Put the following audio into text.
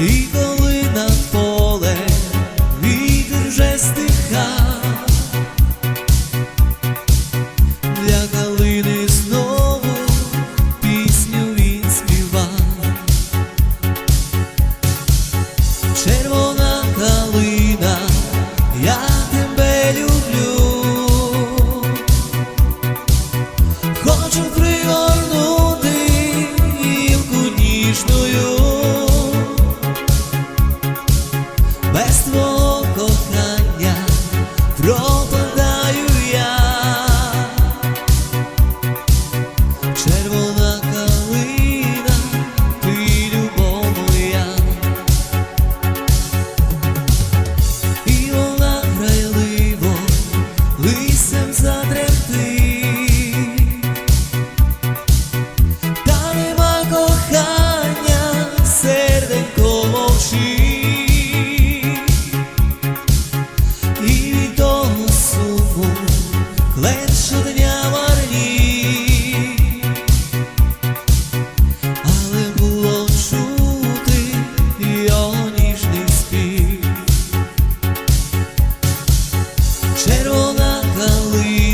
І коли над поле вітер вже для калини знову пісню він. Червоний дали.